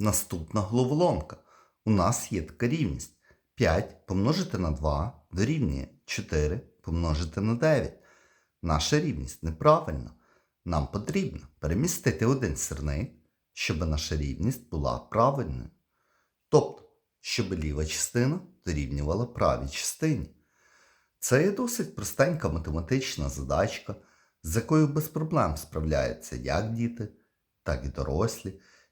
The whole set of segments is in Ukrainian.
Наступна головоломка. У нас є така рівність. 5 помножити на 2 дорівнює 4 помножити на 9. Наша рівність неправильна. Нам потрібно перемістити один сірник, щоб наша рівність була правильною. Тобто, щоб ліва частина дорівнювала правій частині. Це є досить простенька математична задачка, з якою без проблем справляються як діти, так і дорослі.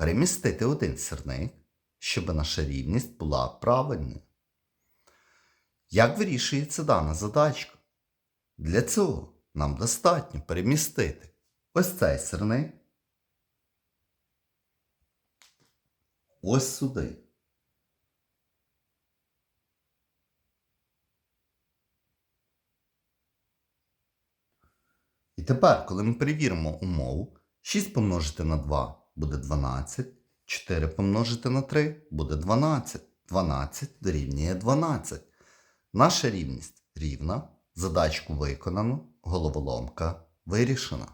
перемістити один сірник, щоб наша рівність була правильною. Як вирішується дана задачка? Для цього нам достатньо перемістити ось цей сирник ось сюди. І тепер, коли ми перевіримо умову, 6 помножити на 2 буде 12, 4 помножити на 3 буде 12. 12 дорівнює 12. Наша рівність рівна, задачку виконано, головоломка вирішена.